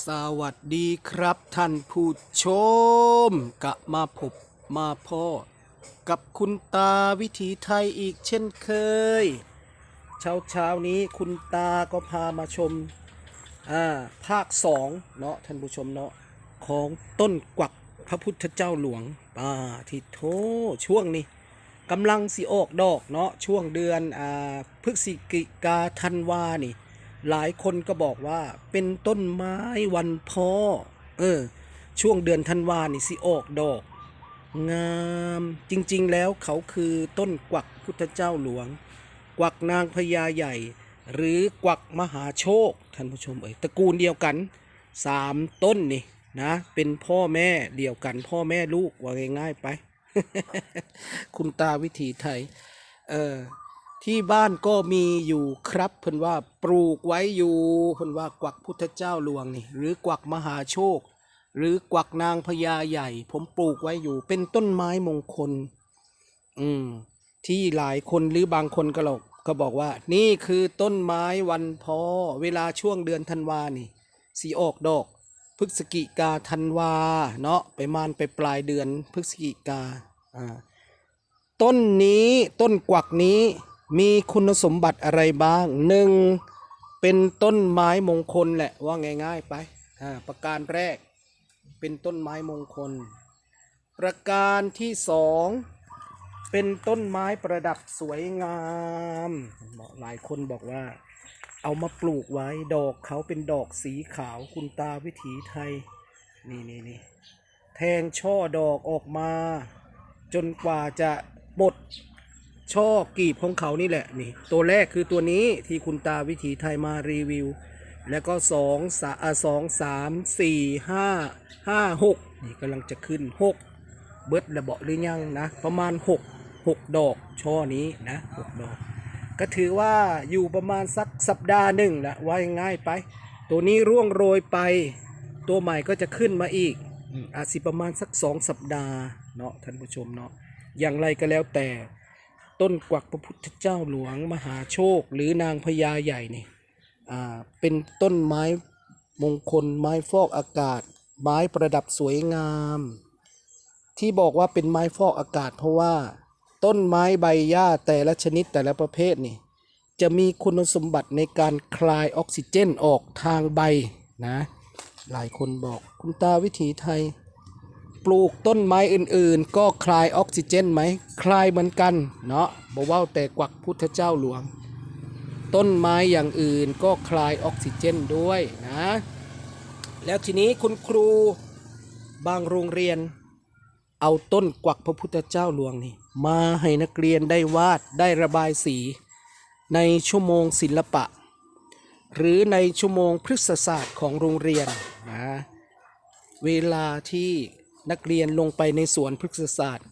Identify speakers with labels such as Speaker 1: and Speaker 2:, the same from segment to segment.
Speaker 1: สวัสดีครับท่านผู้ชมกะมาพบมาพ่อ กับคุณตาวิถีไทยอีกเช่นเคย เช้าเช้านี้คุณตาก็พามาชมอ่าภาคสองเนาะท่านผู้ชมเนาะของต้นกวักพระพุทธเจ้าหลวงป่าทิโทช่วงนี้กำลังสิออกดอกเนาะช่วงเดือนอ่าพฤศจิกาธันวานี่ หลายคนก็บอกว่าเป็นต้นไม้วันพ่อ เออ ช่วงเดือนธันวานี่สิออกดอก งามจริงๆแล้วเขาคือต้นกวักพุทธเจ้าหลวง กวักนางพญาใหญ่ หรือกวักมหาโชคท่านผู้ชมเอ่ยตระกูลเดียวกันสามต้นนี่นะเป็นพ่อแม่เดียวกัน พ่อแม่ลูกว่าง่ายๆไป คุณตาวิถีไทย เออ ที่บ้านก็มีอยู่ครับเพิ่นว่าปลูกไว้อยู่เพิ่นว่ากวักพุทธเจ้าหลวงนี่หรือกวักมหาโชค หรือกวักนางพญาใหญ่ ผมปลูกไว้อยู่ เป็นต้นไม้มงคล อืม ที่หลายคนหรือบางคนก็หลอกก็บอกว่า นี่คือต้นไม้วันพอเวลาช่วงเดือนธันวานี่ สีออกดอกพฤศจิกาธันวาเนาะไปมานไปปลายเดือนพฤศจิกาอ่าต้นนี้ต้นกวักนี้ มีคุณสมบัติอะไรบ้างหนึ่งเป็นต้นไม้มงคลแหละว่าง่าย ๆไปประการแรกเป็นต้นไม้มงคล ประการที่สองเป็นต้นไม้ประดับสวยงามหลายคนบอกว่า เอามาปลูกไว้ดอกเขาเป็นดอกสีขาวคุณตาวิถีไทย นี่นี่นี่แทงช่อดอกออกมา จนกว่าจะบด ช่อกีบของเขานี่แหละนี่ ตัวแรกคือตัวนี้ที่คุณตาวิถีไทยมารีวิว แล้วก็สองสาอ่าสองสามสี่ห้าห้าหกนี่กำลังจะขึ้นหกเบิดระเบาะหรือยังนะ ประมาณหกหกดอกช่อนี้นะหกดอก ก็ถือว่าอยู่ประมาณสักสัปดาห์หนึ่งแหละว่าง่ายๆไป ตัวนี้ร่วงโรยไป ตัวใหม่ก็จะขึ้นมาอีกอืมอาจสิประมาณสักสองสัปดาห์เนาะท่านผู้ชมเนาะอย่างไรก็แล้วแต่ ต้นกวักพระพุทธเจ้าหลวงมหาโชค หรือนางพญาใหญ่นี่อ่าเป็นต้นไม้มงคลไม้ฟอกอากาศ ไม้ประดับสวยงาม ที่บอกว่าเป็นไม้ฟอกอากาศ เพราะว่า ต้นไม้ใบหญ้าแต่ละชนิดแต่ละประเภทนี่จะมีคุณสมบัติในการคลายออกซิเจนออกทางใบนะ หลายคนบอกคุณตาวิถีไทย ปลูกต้นไม้อื่นๆ ก็คลายออกซิเจนไหม คลายเหมือนกันเนาะบอกว่าแต่กวักพุทธเจ้าหลวง ต้นไม้อย่างอื่นก็คลายออกซิเจนด้วยนะ แล้วทีนี้คุณครูบางโรงเรียน เอาต้นกวักพระพุทธเจ้าหลวงนี่มาให้นักเรียนได้วาดได้ระบายสี ในชั่วโมงศิลปะ หรือในชั่วโมงพฤกษศาสตร์ของโรงเรียนนะเวลาที่ นักเรียนลงไปในสวนพฤกษศาสตร์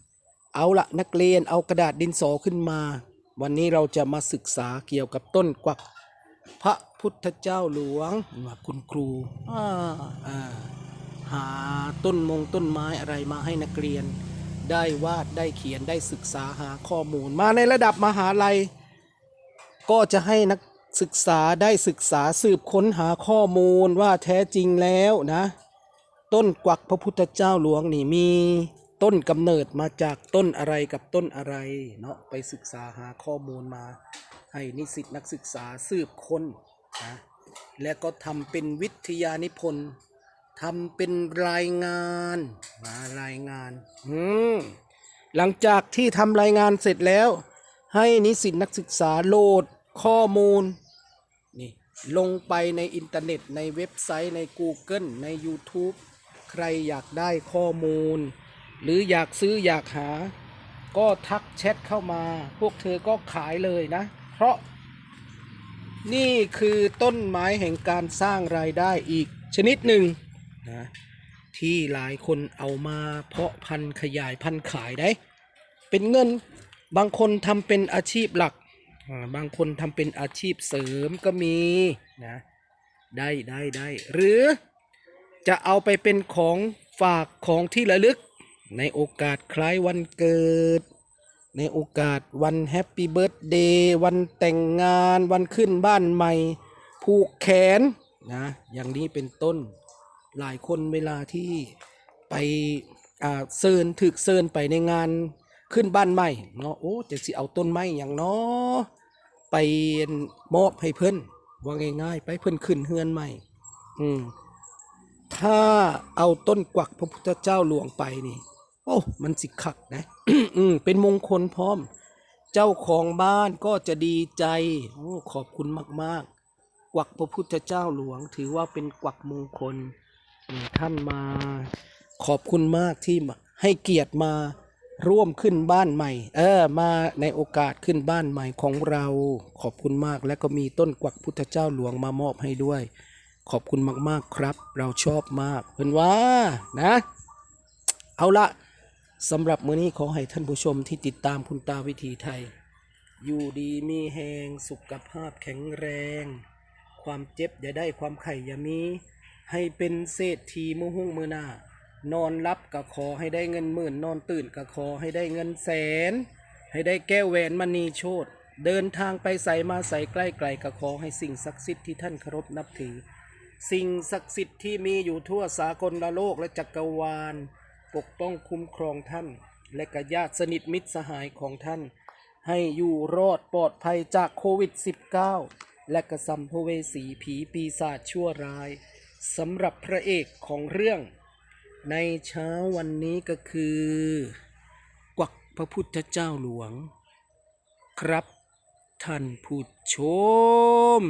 Speaker 1: เอาละนักเรียนเอากระดาษดินสอขึ้นมา วันนี้เราจะมาศึกษาเกี่ยวกับต้นกวัก พระพุทธเจ้าหลวงว่าคุณครูอ่าอ่าหาต้นมงต้นไม้อะไรมาให้นักเรียน ได้วาดได้เขียนได้ศึกษาหาข้อมูล มาในระดับมหาลัย ก็จะให้นักศึกษาได้ศึกษาสืบค้นหาข้อมูลว่าแท้จริงแล้วนะ ต้นกวักพระพุทธเจ้าหลวงนี่มีต้นกำเนิดมาจากต้นอะไรกับต้นอะไรเนาะไปศึกษาหาข้อมูลมา ให้นิสิตนักศึกษาสืบค้นนะและก็ทำเป็นวิทยานิพนธ์ทำเป็นรายงานมารายงานอืมหลังจากที่ทำรายงานเสร็จแล้ว ให้นิสิตนักศึกษาโหลดข้อมูลนี่ลงไปในอินเทอร์เน็ตในเว็บไซต์ใน Google ใน YouTube ใครอยากได้ข้อมูล หรืออยากซื้ออยากหา ก็ทักแชทเข้ามา พวกเธอก็ขายเลยนะ เพราะ นี่คือต้นไม้แห่งการสร้างรายได้อีกชนิดหนึ่งนะที่หลายคนเอามาเพาะพันธุ์ขยายพันธุ์ขายได้ เป็นเงินบางคนทำเป็นอาชีพหลัก บางคนทำเป็นอาชีพเสริมก็มีนะได้ได้ได้หรือ จะเอาไปเป็นของฝากของที่ระลึก ในโอกาสคล้ายวันเกิด ในโอกาสวันแฮปปี้เบิร์ a เดย์วันแต่งงานวันขึ้นบ้านใหม่ ผูกแขนนะอย่างนี้เป็นต้นหลายคนเวลาที่ไปอ่าเซินถึกเซินไปในงานขึ้นบ้านใหม่เนาะโอ้จะสิเอาต้นไม้อย่างเนาะไปมอบให้เพิ่อนว่าง่ายๆ ไปเพิ่อนขึ้นเฮือนใหม่ อืม ถ้าเอาต้นกวักพระพุทธเจ้าหลวงไปนี่ โอ้ มันสิคักนะอืมเป็นมงคลพร้อม เจ้าของบ้านก็จะดีใจ โอ้ ขอบคุณมาก ๆ กวักพระพุทธเจ้าหลวง ถือว่าเป็นกวักมงคลท่านมา ขอบคุณมากที่ให้เกียรติมาร่วมขึ้นบ้านใหม่ เออ มาในโอกาสขึ้นบ้านใหม่ของเรา ขอบคุณมาก และก็มีต้นกวักพุทธเจ้าหลวงมามอบให้ด้วย ขอบคุณมากๆครับ เราชอบมากเพื่อนว่านะ เอาละสำหรับมื้อนี้ขอให้ท่านผู้ชมที่ติดตามคุณตาวิถีไทย อยู่ดีมีแหงสุขภาพแข็งแรง ความเจ็บอย่าได้ความไข่อย่ามี ให้เป็นเศรษฐีมือหุ่งมือหน้า นอนรับก็ขอให้ได้เงินหมื่น นอนตื่นก็ขอให้ได้เงินแสน ให้ได้แก้วแหวนมณีโชตเดินทางไปใส่มาใส่ใกล้ไกลก็ขอให้สิ่งศักดิ์สิทธิ์ที่ท่านเคารพนับถือ สิ่งศักดิ์สิทธิ์ที่มีอยู่ทั่วสากลโลกและจักรวาล ปกป้องคุ้มครองท่าน และกญาติสนิทมิตรสหายของท่าน ให้อยู่รอดปลอดภัยจากโควิด -19 และกระสัมภเวสีผีปีศาจชั่วร้ายสำหรับพระเอกของเรื่อง ในเช้าวันนี้ก็คือ กวักพระพุทธเจ้าหลวง ครับท่านผู้ชม